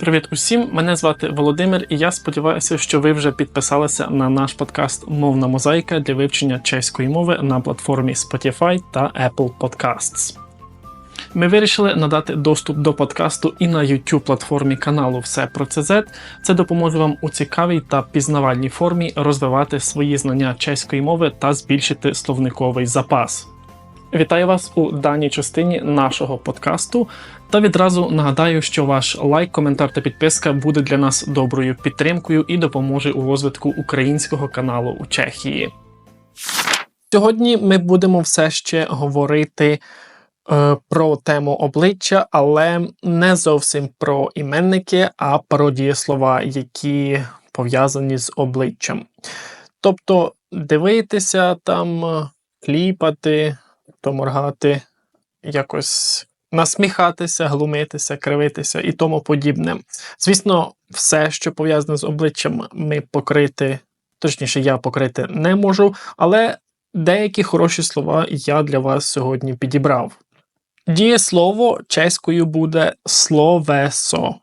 Привіт усім! Мене звати Володимир, і я сподіваюся, що ви вже підписалися на наш подкаст Мовна мозаїка для вивчення чеської мови на платформі Spotify та Apple Podcasts. Ми вирішили надати доступ до подкасту і на youtube платформі каналу Все про ЦЗ. Це допоможе вам у цікавій та пізнавальній формі розвивати свої знання чеської мови та збільшити словниковий запас. Вітаю вас у даній частині нашого подкасту. Та відразу нагадаю, що ваш лайк, коментар та підписка буде для нас доброю підтримкою і допоможе у розвитку українського каналу у Чехії. Сьогодні ми будемо все ще говорити е, про тему обличчя, але не зовсім про іменники, а про дієслова, які пов'язані з обличчям. Тобто дивитися там, кліпати, то моргати, якось насміхатися, глумитися, кривитися і тому подібне. Звісно, все, що пов'язане з обличчям, ми покрити, точніше, я покрити не можу, але деякі хороші слова я для вас сьогодні підібрав. Дієслово чеською буде словесо.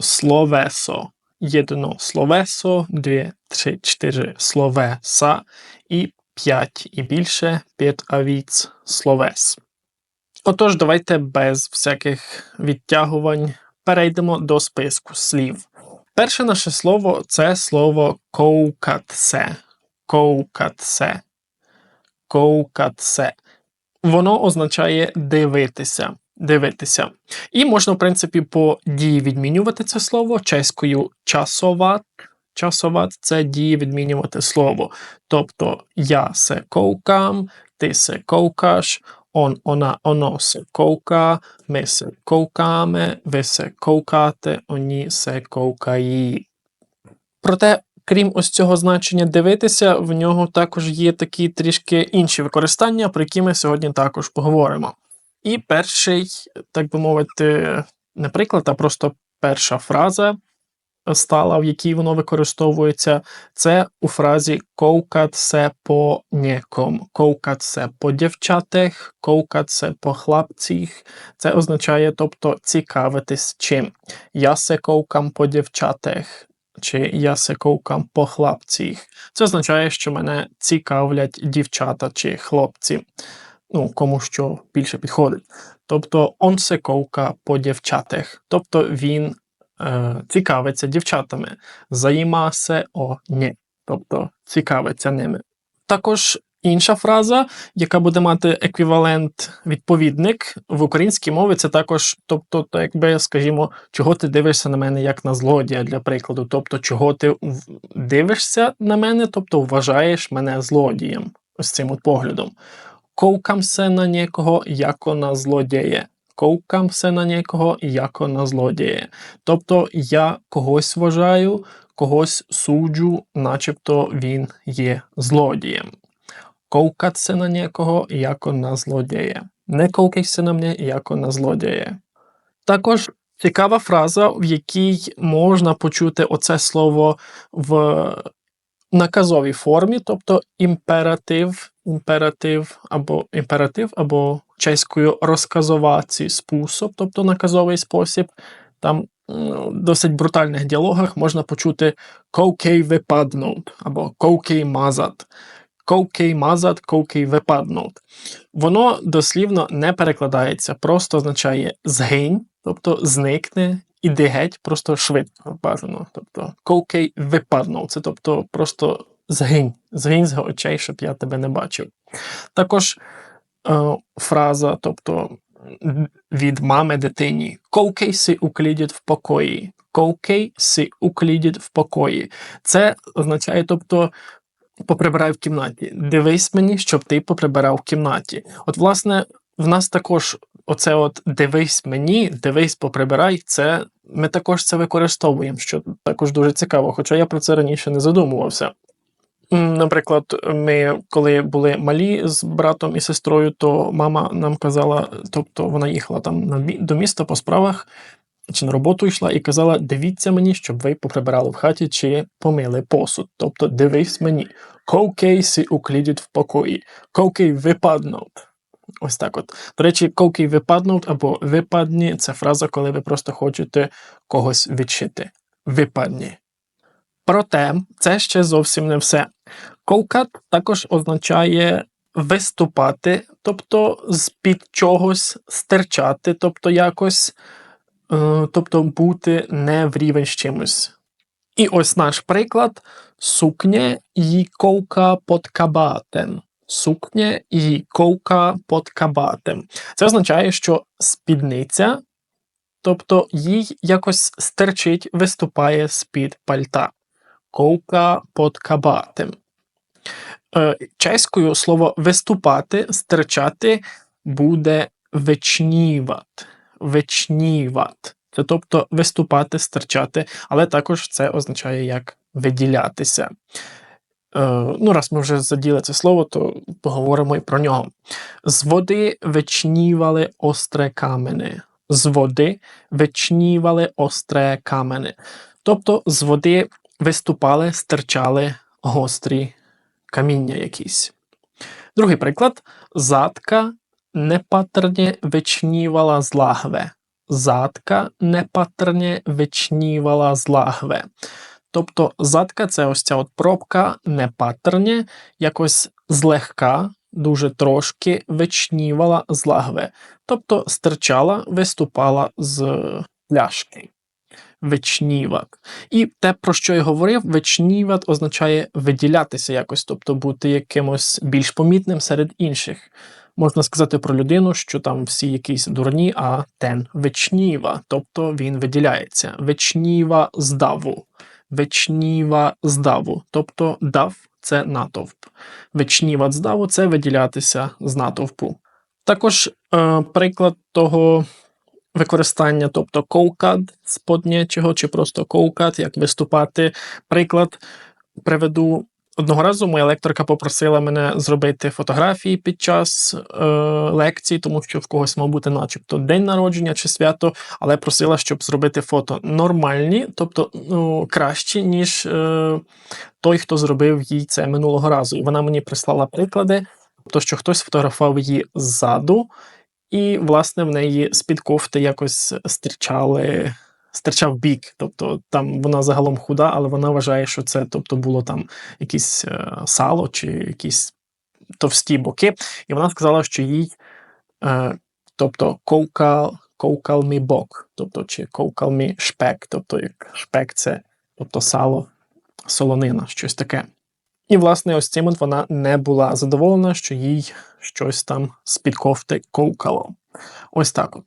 Словесо. Єдно словесо, дві, три, чотири словеса і п'ять і більше п'ять авіц словес. Отож, давайте без всяких відтягувань перейдемо до списку слів. Перше наше слово це слово коукатсе. Коукатсе. Коукатсе. Воно означає дивитися. Дивитися. І можна, в принципі, по дії відмінювати це слово чеською часоват. Часоват це дії відмінювати слово. Тобто я се коукам, ти се коукаш, on, ona, ono se kouká, my se koukáme, ви се коукате, oni се коукаї. Проте, крім ось цього значення дивитися, в нього також є такі трішки інші використання, про які ми сьогодні також поговоримо. І перший, так би мовити, не приклад, а просто перша фраза стала, в якій воно використовується, це у фразі коукат се по ніком. «коукатсе по дівчатах, «коукатсе по хлопцях. Це означає, тобто, цікавитись чим. Я се коукам по дівчатах. Чи я се коукам по хлопцях. Це означає, що мене цікавлять дівчата чи хлопці. Ну, кому що більше підходить. Тобто, он се коука по дівчатах. Тобто він цікавиться дівчатами. Заїмасе о ні. Тобто цікавиться ними. Також інша фраза, яка буде мати еквівалент відповідник в українській мові, це також, тобто, то якби, скажімо, чого ти дивишся на мене як на злодія, для прикладу. Тобто, чого ти дивишся на мене, тобто вважаєш мене злодієм, ось цим от поглядом. Ковкам се на нікого, яко на злодіє. Ковкам се на нікого, яко на злодіє. Тобто я когось вважаю, когось суджу, начебто він є злодієм. Ковкатися на нікого, яко на злодіє. Не ковкайся на мене, яко на злодіє. Також цікава фраза, в якій можна почути оце слово в наказовій формі, тобто імператив, імператив або імператив, або чеською розказовацій спосіб, тобто наказовий спосіб. Там в досить брутальних діалогах можна почути ковкей випаднут або ковкей мазат. Ковкей мазат, ковкей випаднут. Воно дослівно не перекладається, просто означає згинь, тобто зникне, іди геть, просто швидко бажано. Тобто ковкей випаднув. Це тобто просто згинь, згинь з очей, щоб я тебе не бачив. Також е, фраза, тобто від мами дитині: Ковкей си уклідять в покої. Ковкей си уклідять в покої. Це означає, тобто. Поприбирай в кімнаті. Дивись мені, щоб ти поприбирав в кімнаті. От, власне, в нас також оце от дивись мені, дивись, поприбирай. Це ми також це використовуємо, що також дуже цікаво, хоча я про це раніше не задумувався. Наприклад, ми коли були малі з братом і сестрою, то мама нам казала, тобто вона їхала там на до міста по справах чи на роботу йшла і казала: дивіться мені, щоб ви поприбирали в хаті чи помили посуд. Тобто дивись мені. Ковкей сі уклідіть в покої. Ковкей випаднут. Ось так от. До речі, коки випаднув або випадні це фраза, коли ви просто хочете когось відшити. Випадні. Проте це ще зовсім не все. Ковкат також означає виступати, тобто з-під чогось стирчати, тобто якось, е, тобто бути не в рівень з чимось. І ось наш приклад: сукня і ковка під кабатем. Сукня і ковка під кабатем. Це означає, що спідниця, тобто їй якось стерчить, виступає з-під пальта. Ковка під кабатем. Е, Чеською слово виступати, стирчати буде вечніват. Вечніват. Це тобто виступати, стирчати, але також це означає як виділятися. Е, ну, раз ми вже заділи це слово, то поговоримо і про нього. З води вечнівали остре камені. З води вечнівали остре камені. Тобто з води виступали, стирчали гострі каміння якісь. Другий приклад: задка непатрне вичнівала з лагве. Задка непатрне вичнівала з лагве. Тобто задка це ось ця от пробка непатрне, якось злегка, дуже трошки вичнівала з лагве. Тобто стирчала, виступала з пляшки. Вечніват. І те, про що я говорив, вечніват означає виділятися якось, тобто бути якимось більш помітним серед інших. Можна сказати про людину, що там всі якісь дурні, а тен вечніва, тобто він виділяється. Вечніва здаву. Вечніва здаву, тобто дав це натовп. Вечніва здаву це виділятися з натовпу. Також е, приклад того використання, тобто коукад споднячого, чи просто коукад, як виступати. Приклад приведу. Одного разу моя лекторка попросила мене зробити фотографії під час е, лекції, тому що в когось мав бути, начебто, день народження чи свято, але просила, щоб зробити фото нормальні, тобто ну, кращі, ніж е, той, хто зробив їй це минулого разу. І вона мені прислала приклади, тобто, що хтось фотографував її ззаду, і, власне, в неї з-під кофти якось стирчали. Стирчав бік, тобто там вона загалом худа, але вона вважає, що це тобто, було там якесь е, сало чи якісь товсті боки. І вона сказала, що їй, е, тобто, ковкал, ковкал мі бок, тобто, чи ковкал мі шпек, тобто як шпек це тобто сало, солонина, щось таке. І, власне, ось цим от вона не була задоволена, що їй щось там з-під кофти ковкало. Ось так от.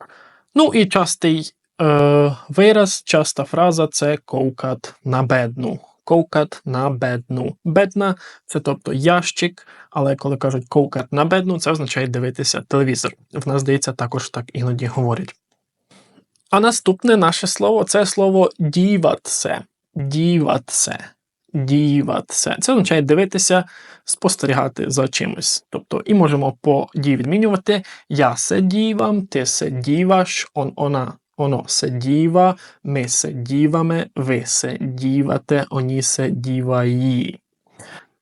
Ну і частий е, вираз, часта фраза це ковкат на бедну. Ковкат на бедну. Бедна це тобто ящик, але коли кажуть ковкат на бедну, це означає дивитися телевізор. В нас, здається, також так іноді говорять. А наступне наше слово це слово діватсе. Діватсе діватися. Це означає дивитися, спостерігати за чимось. Тобто, і можемо по дії відмінювати я се дівам, ти се діваш, он, вона, оно се діва, ми се діваме, ви се дівате, оні се діваї.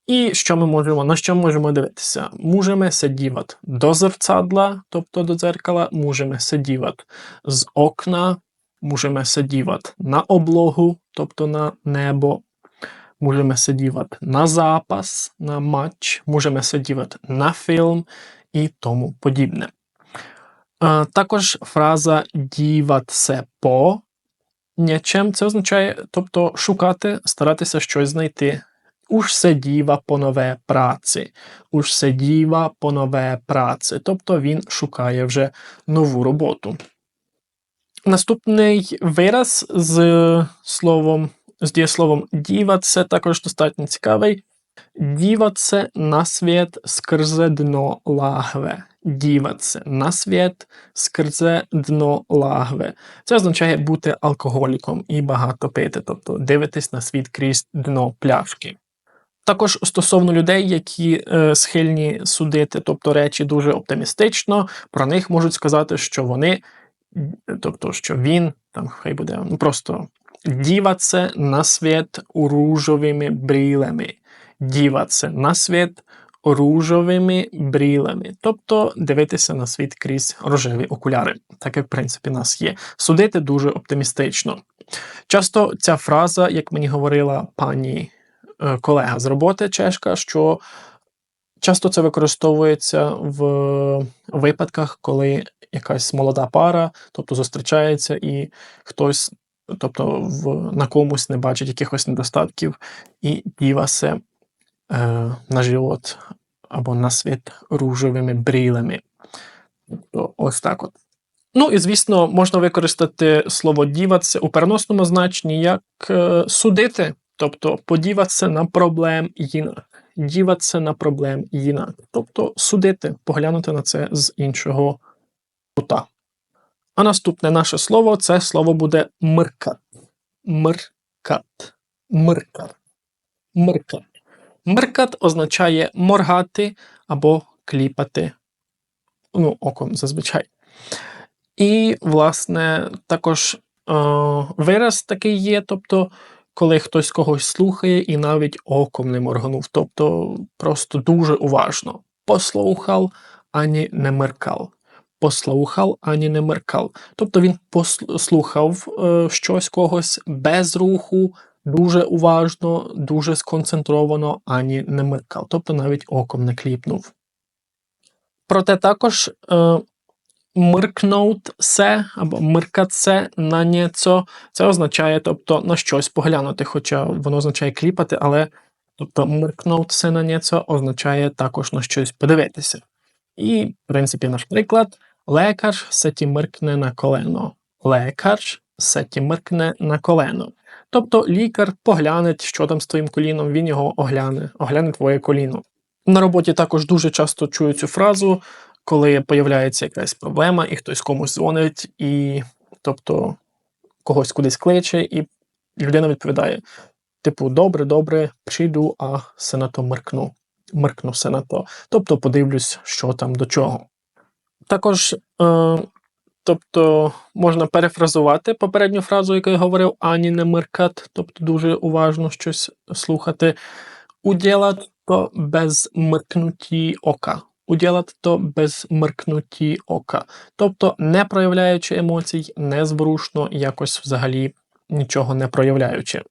І що ми можемо, на що можемо дивитися? Можемо сидівати до зерцадла, тобто до дзеркала, можемо сидівати з окна, можемо сидівати на облогу, тобто на небо, Можемо сидівати на запас, на матч, можемо сидівати на фільм і тому подібне. Також фраза діватися по нічим це означає, тобто шукати, старатися щось знайти. Уж се діва по нове праці. Уж се діва по нове праці. Тобто він шукає вже нову роботу. Наступний вираз з словом з дієсловом діватися також достатньо цікавий. Діватися на світ скрзе дно лагве. Діватися на світ скрзе дно лагве. Це означає бути алкоголіком і багато пити, тобто дивитись на світ крізь дно пляшки. Також стосовно людей, які е, схильні судити, тобто речі дуже оптимістично, про них можуть сказати, що вони, тобто, що він, там хай буде ну просто Діватися на світ ружовими брілями. Діватися на світ ружовими брілями, тобто дивитися на світ крізь рожеві окуляри, так як в принципі нас є. Судити дуже оптимістично. Часто ця фраза, як мені говорила пані е, колега з роботи чешка, що часто це використовується в випадках, коли якась молода пара, тобто зустрічається і хтось, тобто в, на комусь не бачить якихось недостатків, і дівасе е, на живот або на світ ружовими брілями. Тобто ось так от. Ну і звісно, можна використати слово діватися у переносному значенні як е, судити, тобто подіватися на проблем інак. Діватися на проблем інак. Тобто судити, поглянути на це з іншого кута. А наступне наше слово це слово буде миркат. Миркат. Миркат. Миркат. Миркат означає моргати або кліпати. Ну, оком зазвичай. І, власне, також е, вираз такий є, тобто, коли хтось когось слухає і навіть оком не моргнув. Тобто просто дуже уважно. Послухав, ані не меркав. Послухав, ані не меркав. Тобто він послухав е, щось когось без руху, дуже уважно, дуже сконцентровано, ані не меркав. Тобто навіть оком не кліпнув. Проте також е, миркнуть се або миркатсе на нєцо, це означає, тобто на щось поглянути, хоча воно означає кліпати, але тобто миркнуть се на нєцо означає також на щось подивитися. І, в принципі, наш приклад: лекар се ті миркне на колено. Лекар се ті миркне на колено. Тобто лікар погляне, що там з твоїм коліном, він його огляне, огляне твоє коліно. На роботі також дуже часто чую цю фразу, коли появляється якась проблема, і хтось комусь дзвонить, і тобто когось кудись кличе, і людина відповідає: типу, добре, добре, прийду, а все на то меркну. Меркну все на то. Тобто подивлюсь, що там до чого. Також, е, тобто, можна перефразувати попередню фразу, яку я говорив, ані не меркат, тобто дуже уважно щось слухати. Уділат то без миркнуті ока уділати то без миркнуті ока, тобто не проявляючи емоцій, незворушно, якось взагалі нічого не проявляючи.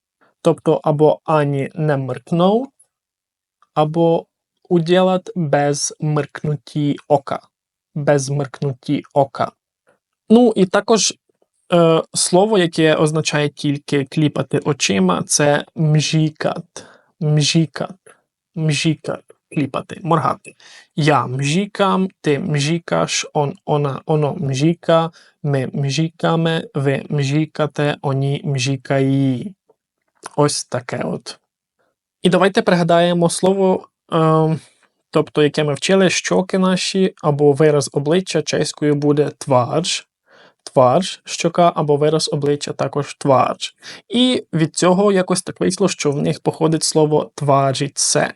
Тобто або ані не миркнув, або уділат без миркнуті ока. Без миркнуті ока. Ну і також е, слово, яке означає тільки кліпати очима, це мжікат. Мжікат. Мжікат кліпати, моргати. Я мжікам, ти мжікаш, он, вона, оно мжіка, ми мжікаме, ви мжікате, оні мжікаї. Ось таке от. І давайте пригадаємо слово, е, тобто, яке ми вчили, щоки наші, або вираз обличчя чеською буде тварж. Тварж, щока або вираз обличчя також тварж. І від цього якось так вийшло, що в них походить слово тваржіце.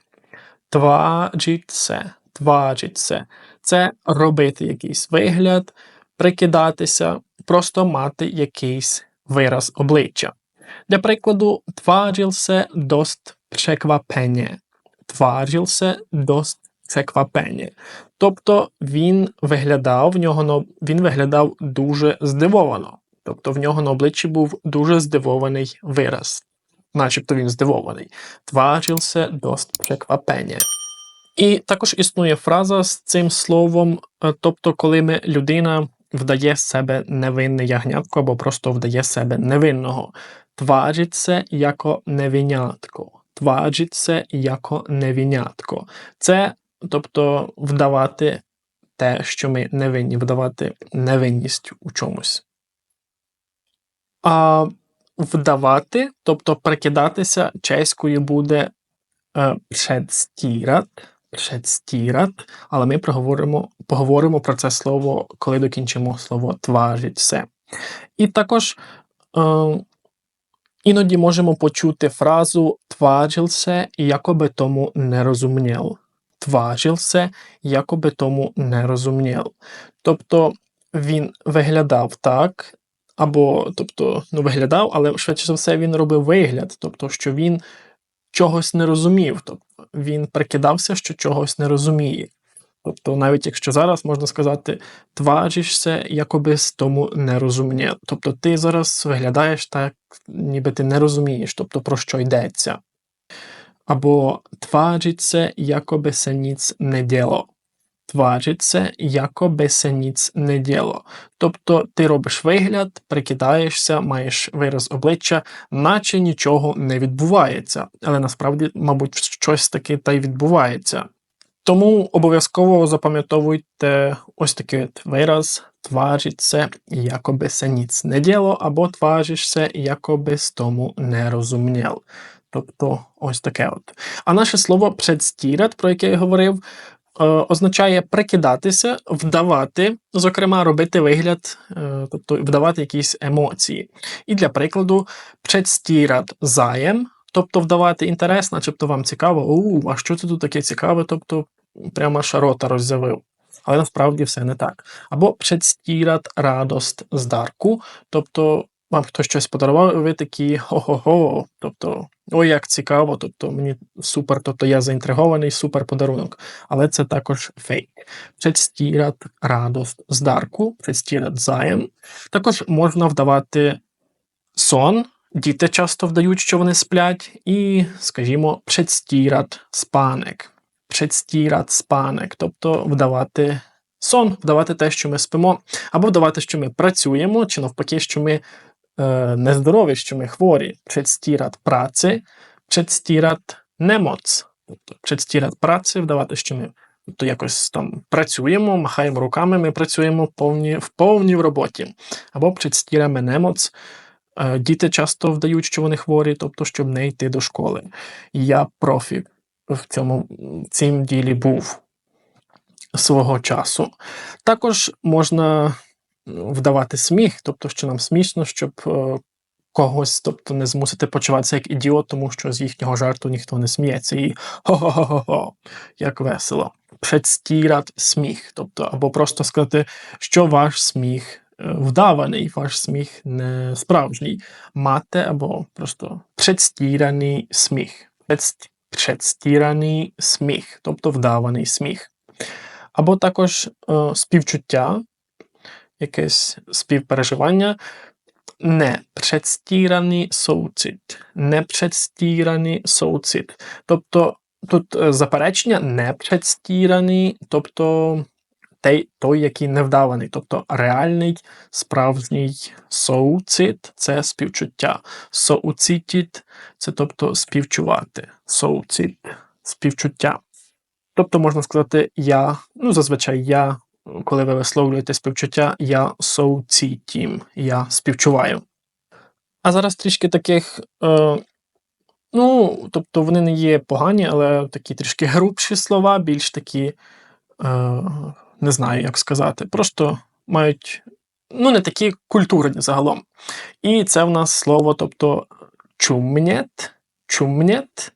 Тваджіться, тваджіться. Це робити якийсь вигляд, прикидатися, просто мати якийсь вираз обличчя. Для прикладу, тваджілсе дост przekвапення. Тваджілсе дост przekвапення. Тобто він виглядав, в нього він виглядав дуже здивовано. Тобто в нього на обличчі був дуже здивований вираз начебто він здивований. Тварился дост преквапення. І також існує фраза з цим словом, е, тобто, коли ми людина вдає себе невинне ягнятко або просто вдає себе невинного. Твариться яко невинятко. Твариться яко невинятко. Це, тобто, вдавати те, що ми невинні, вдавати невинність у чомусь. А вдавати, тобто прикидатися чеською буде «předstírat», «předstírat», але ми проговоримо, поговоримо про це слово, коли докінчимо слово «твариться». І також е, іноді можемо почути фразу «тважился», якоби тому не розумів. Тважился, якоби тому не розумів. Тобто він виглядав так, або, тобто, ну, виглядав, але швидше за все він робив вигляд, тобто, що він чогось не розумів. Тобто, він прикидався, що чогось не розуміє. Тобто, навіть якщо зараз можна сказати, тваришся, якоби з тому не розуміє. Тобто ти зараз виглядаєш так, ніби ти не розумієш, тобто про що йдеться. Або твариться, якоби се ніц не діло. Твариться, якоби се ніц не діло. Тобто ти робиш вигляд, прикидаєшся, маєш вираз обличчя, наче нічого не відбувається. Але насправді, мабуть, щось таке та й відбувається. Тому обов'язково запам'ятовуйте ось такий от вираз твариться, якоби се ніц не діло, або тваришся, якоби з тому не розуміл. Тобто ось таке от. А наше слово предстірят, про яке я говорив, е, означає прикидатися, вдавати, зокрема, робити вигляд, е, тобто вдавати якісь емоції. І для прикладу, предстірят заєм, тобто вдавати інтерес, начебто вам цікаво, у, а що це тут таке цікаве, тобто прямо аж рота роззявив. Але насправді все не так. Або предстірат радост здарку, тобто вам хтось щось подарував, і ви такі хо-хо-хо, тобто, ой, як цікаво, тобто мені супер, тобто я заінтригований, супер подарунок. Але це також фейк. Предстірат радост здарку, предстірат заєм. Також можна вдавати сон. Діти часто вдають, що вони сплять, і, скажімо, предстірат спаник. Предстірат спаник, тобто вдавати сон, вдавати те, що ми спимо, або вдавати, що ми працюємо, чи навпаки, що ми нездорові, що ми хворі. Предстірат праці, предстірат немоц. Тобто предстірат праці, вдавати, що ми тобто якось там працюємо, махаємо руками, ми працюємо повні, в повній роботі. Або предстіраме немоц. Е, Діти часто вдають, що вони хворі, тобто, щоб не йти до школи. Я профі в цьому цім ділі був свого часу. Також можна вдавати сміх, тобто, що нам смішно, щоб е, когось тобто, не змусити почуватися як ідіот, тому що з їхнього жарту ніхто не сміється. І хо-хо-хо-хо, як весело. Предстірат сміх, тобто, або просто сказати, що ваш сміх е, вдаваний, ваш сміх не справжній. Мати або просто предстіраний сміх. Предст- Предстіраний сміх, тобто вдаваний сміх. Або також е, співчуття, якесь співпереживання, не предстіраний соуцит. Не предстіраний соуцит. Тобто тут е, заперечення не предстіраний, тобто той, той, який невдаваний, тобто реальний справжній соуцит це співчуття. Соуцитіт це тобто співчувати. Соуцит співчуття. Тобто можна сказати, я, ну зазвичай я, коли ви висловлюєте співчуття, я соуцітім, я співчуваю. А зараз трішки таких, е, ну, тобто вони не є погані, але такі трішки грубші слова, більш такі, е, не знаю, як сказати, просто мають, ну, не такі культурні загалом. І це в нас слово, тобто чумнєт, чумнєт,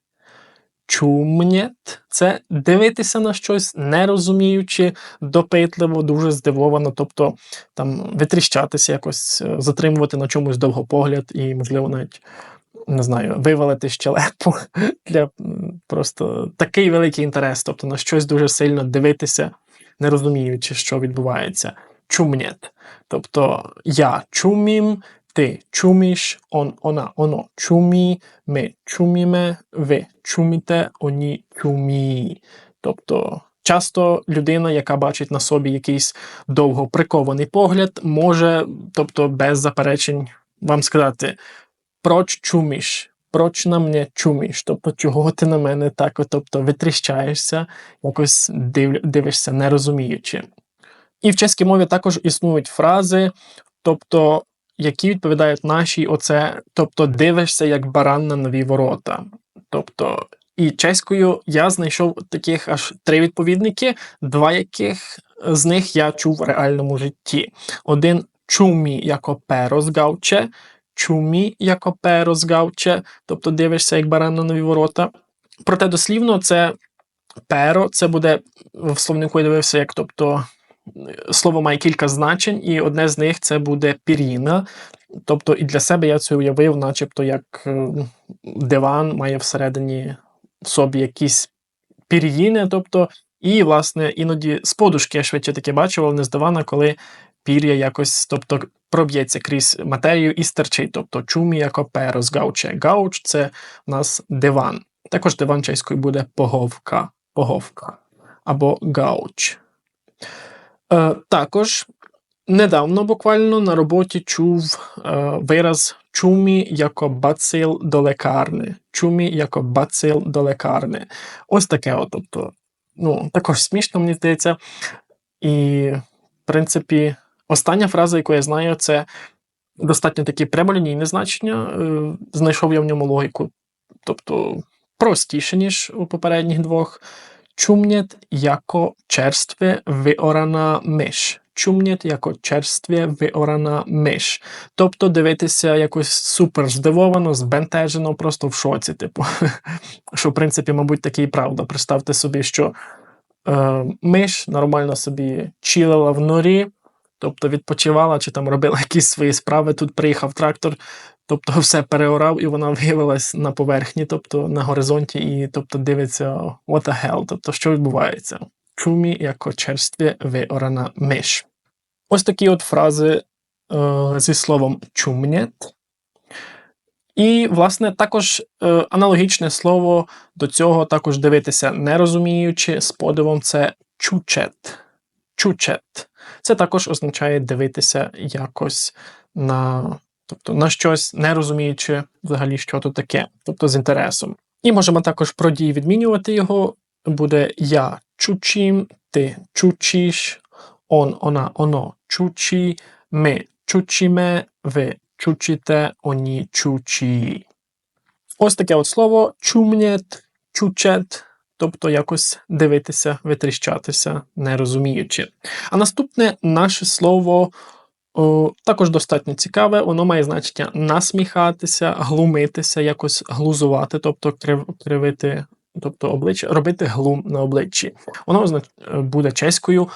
чумнєт – це дивитися на щось, не розуміючи, допитливо, дуже здивовано, тобто там витріщатися, якось е, затримувати на чомусь довгопогляд і, можливо, навіть. Не знаю, вивалити щелепу для просто такий великий інтерес, тобто на щось дуже сильно дивитися, не розуміючи, що відбувається. Чумнєт. Тобто я чумім, ти чуміш, он, вона, оно чумі, ми чуміме, ви чуміте, оні чумі. Тобто часто людина, яка бачить на собі якийсь довго прикований погляд, може, тобто без заперечень, вам сказати, проч чуміш, проч на мене чуміш, тобто чого ти на мене так, тобто витріщаєшся, якось див, дивишся, не розуміючи. І в чеській мові також існують фрази, тобто, які відповідають нашій оце, тобто дивишся як баран на нові ворота. Тобто, і чеською я знайшов таких аж три відповідники, два яких з них я чув в реальному житті. Один чумі яко перо чумі яко перо тобто дивишся як баран на нові ворота. Проте дослівно це перо, це буде в словнику я дивився, як тобто слово має кілька значень, і одне з них це буде пір'їна. Тобто, і для себе я це уявив, начебто, як е, диван має всередині в собі якісь пір'їне, тобто, і, власне, іноді з подушки я швидше таке бачив, але нездавана, коли пір'я якось, тобто, проб'ється крізь матерію і стерчить. Тобто перо з гауче. Гауч це в нас диван. Також диван чеською буде поговка. Поговка. Або гауч. Е, також недавно буквально на роботі чув е, вираз чумі яко бацил до лекарни. Чумі яко бацил до лекарни. Ось таке, от, тобто, ну, також смішно, мені здається. І, в принципі, остання фраза, яку я знаю, це достатньо таке прямолінійне значення. Е, знайшов я в ньому логіку. Тобто простіше, ніж у попередніх двох. Чумнєт яко черстве виорана миш. Чумнєт яко черстве виорана миш. Тобто дивитися якось супер здивовано, збентежено, просто в шоці. Типу, що, в принципі, мабуть, таке і правда. Представте собі, що е, миш нормально собі чилила в норі, тобто відпочивала чи там робила якісь свої справи. Тут приїхав трактор, тобто все переорав, і вона виявилась на поверхні, тобто на горизонті, і тобто дивиться what the hell, тобто що відбувається. Чумі яко черстві виорана миш. Ось такі от фрази е, зі словом чумнєт. І, власне, також е, аналогічне слово до цього також дивитися не розуміючи, з подивом це чучет. Чучет. Це також означає дивитися якось на, тобто, на щось, не розуміючи взагалі, що то таке, тобто з інтересом. І можемо також про дії відмінювати його. Буде я чучим, ти чучиш, он, она, оно чучі, ми чучіме, ви чучите, оні чучі. Ось таке от слово чумнєт, чучет, тобто якось дивитися, витріщатися, не розуміючи. А наступне наше слово о, також достатньо цікаве, воно має значення насміхатися, глумитися, якось глузувати, тобто крив, кривити, тобто обличчя, робити глум на обличчі. Воно означ... буде чеською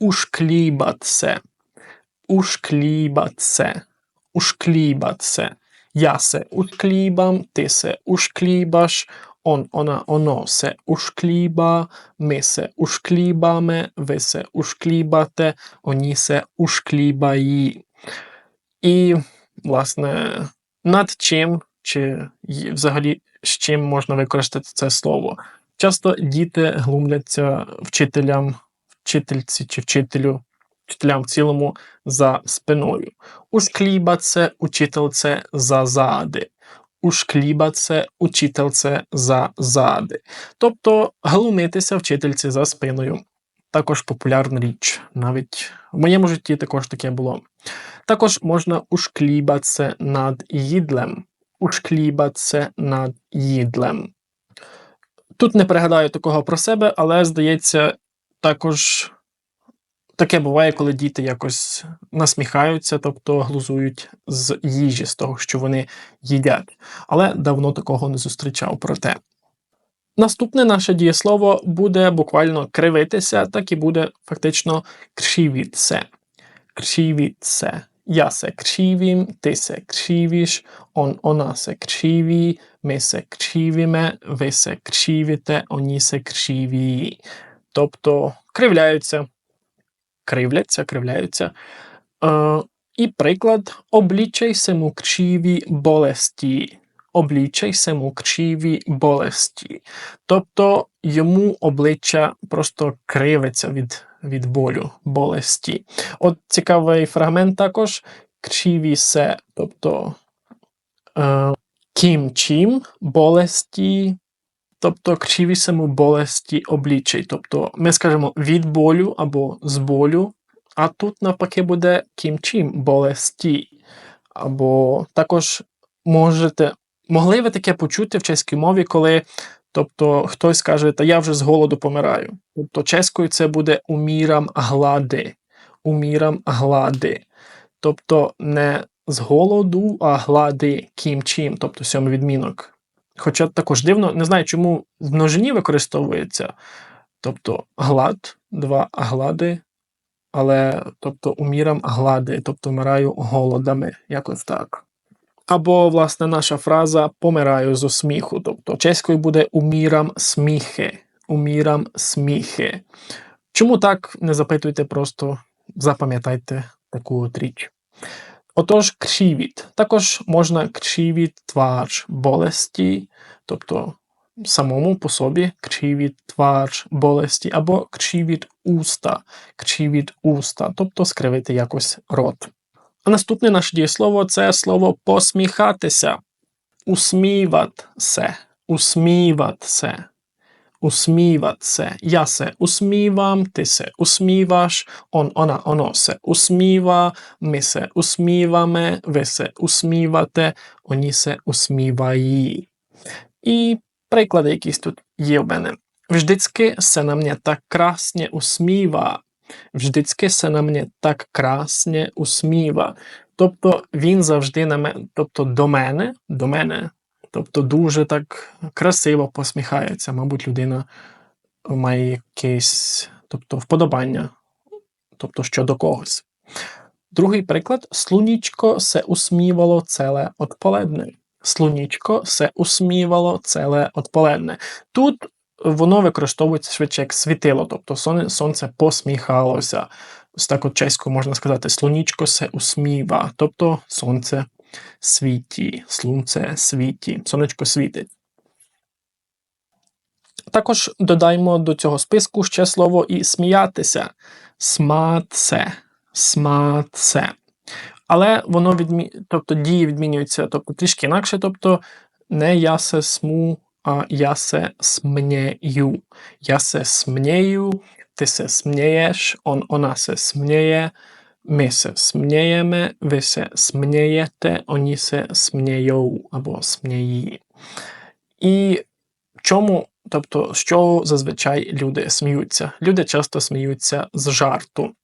ушклібатse. Ушклібатse. Ушклібатse. Я се ушклібам, ти се ушклібаш, он, она, оно се ушкліба, ми се ушклібаме, ви се ушклібате, оні се ушклібаї. І, власне, над чим, чи взагалі з чим можна використати це слово. Часто діти глумляться вчителям, вчительці чи вчителю, вчителям в цілому за спиною. Ушклібаться учительце за зади. Ушклібаться учительце за зади. Тобто глумитися вчительці за спиною. Також популярна річ. Навіть в моєму житті також таке було. Також можна ушклібатися над їдлем. Ушклібатися над їдлем. Тут не пригадаю такого про себе, але здається, також таке буває, коли діти якось насміхаються, тобто глузують з їжі, з того, що вони їдять. Але давно такого не зустрічав проте. Наступне наше дієслово буде буквально кривитися, так і буде фактично кривіться. Кривіться. Я се кривім, ти се кривіш, он, она се криві, ми се кривіме, ви се кривіте, оні се криві. Тобто кривляються, кривляться, кривляються. Е, і приклад облічай се му криві болесті. Облічай се му криві болесті. Тобто йому обличчя просто кривиться від, від болю, болесті. От цікавий фрагмент також криві се, тобто е, ким чим болесті, тобто криві се болесті обліччя. Тобто ми скажемо від болю або з болю, а тут навпаки буде ким чим болесті. Або також можете, могли ви таке почути в чеській мові, коли тобто хтось каже, та я вже з голоду помираю. Тобто чеською це буде умірам глади. Умірам глади. Тобто не з голоду, а глади ким чим, тобто сьомий відмінок. Хоча також дивно, не знаю, чому в множині використовується. Тобто глад, два глади, але тобто умірам глади, тобто вмираю голодами, якось так. Або, власне, наша фраза помираю з сміху, тобто чеською буде умірам сміхи. умірам сміхи. Чому так? Не запитуйте, просто запам'ятайте таку от річ. Отож, кшівіт. Також можна кшівіт твар болесті, тобто самому по собі кшівіт твар болесті, або кшівіт уста, кшівіт уста, тобто скривити якось рот. А наступне наше дієслово це слово посміхатися. Усміватся, усміватся, усміватся. Я се усмівам, ти се усміваш, он, она, оно се усміва, ми се усміваме, ви се усмівате, оні се усміваї. І приклади якісь тут є в мене. Vždycky se na mě tak krásně usmívá. Vždycky se на мене так красне усміва. Тобто він завжди на мене, тобто до мене, до мене, тобто дуже так красиво посміхається. Мабуть, людина має якесь тобто, вподобання, тобто щодо когось. Другий приклад: Слунічко се усмівало ціле odpoledne. Слунічко се усмівало ціле odpoledne. Тут воно використовується швидше як світило, тобто сон- сонце посміхалося. Ось так от чеською можна сказати слунічко се усміва, тобто сонце світі, слунце світі, сонечко світить. Також додаємо до цього списку ще слово і сміятися. Сматсе. Сматсе. Але воно відмі... тобто дії відмінюються тобто, трішки інакше, тобто не я се сму, а я се смнею. Я се смнею, ти се смієш, он, вона се сміє, ми се смієме, ви се смієте, вони се смією або смії. І в чому, тобто, з чого зазвичай люди сміються? Люди часто сміються з жарту.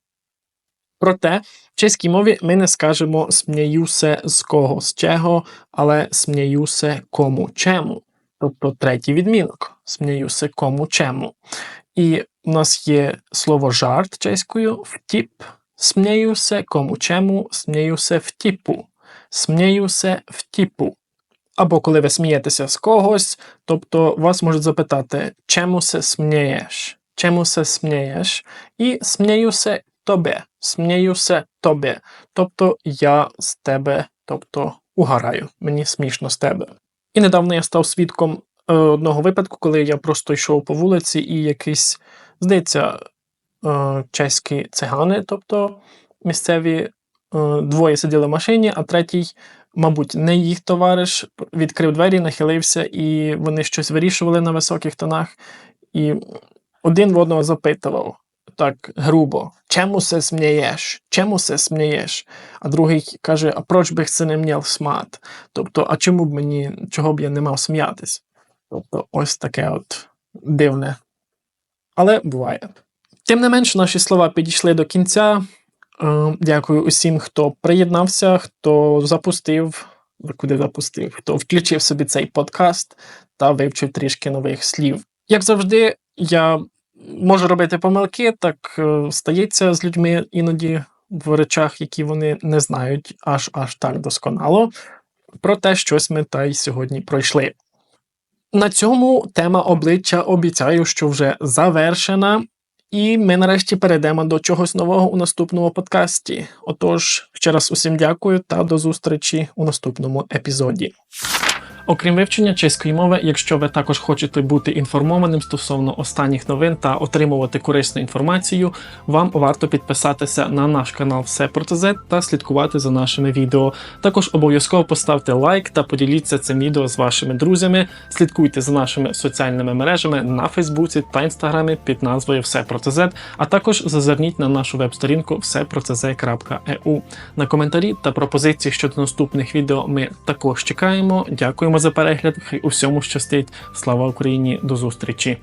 Проте в чеській мові ми не скажемо сміюся з кого з чого, але сміюся кому чему. Тобто третій відмінок. Сміюся кому чему. І у нас є слово жарт чеською втіп. Сміюся кому чему, сміюся втіпу. Сміюся втіпу. Або коли ви смієтеся з когось, тобто вас можуть запитати, чому се смієш? Чому се смієш? І сміюся тобі. Сміюся тобі. Тобто я з тебе, тобто угораю. Мені смішно з тебе. І недавно я став свідком одного випадку, коли я просто йшов по вулиці, і якийсь, здається, чеські цигани, тобто місцеві е, двоє сиділи в машині, а третій, мабуть, не їх товариш, відкрив двері, нахилився, і вони щось вирішували на високих тонах. І один в одного запитував так грубо: чому се смієш? Чому се смієш? А другий каже: А проч би це не мняв смат? Тобто, а чому б мені, чого б я не мав сміятись? Тобто, ось таке от дивне. Але буває. Тим не менш, наші слова підійшли до кінця. Е, Дякую усім, хто приєднався, хто запустив, куди запустив, хто включив собі цей подкаст та вивчив трішки нових слів. Як завжди, я можу робити помилки, так е, стається з людьми іноді в речах, які вони не знають аж аж так досконало. Проте щось ми та й сьогодні пройшли. На цьому тема обличчя обіцяю, що вже завершена, і ми нарешті перейдемо до чогось нового у наступному подкасті. Отож, ще раз усім дякую та до зустрічі у наступному епізоді. Окрім вивчення чеської мови, якщо ви також хочете бути інформованим стосовно останніх новин та отримувати корисну інформацію, вам варто підписатися на наш канал Все про ТЗ та слідкувати за нашими відео. Також обов'язково поставте лайк та поділіться цим відео з вашими друзями. Слідкуйте за нашими соціальними мережами на Фейсбуці та Інстаграмі під назвою Все про ТЗ, а також зазирніть на нашу веб-сторінку всепротз.eu. На коментарі та пропозиції щодо наступних відео ми також чекаємо. Дякуємо за перегляд. Хай усьому щастить. Слава Україні! До зустрічі!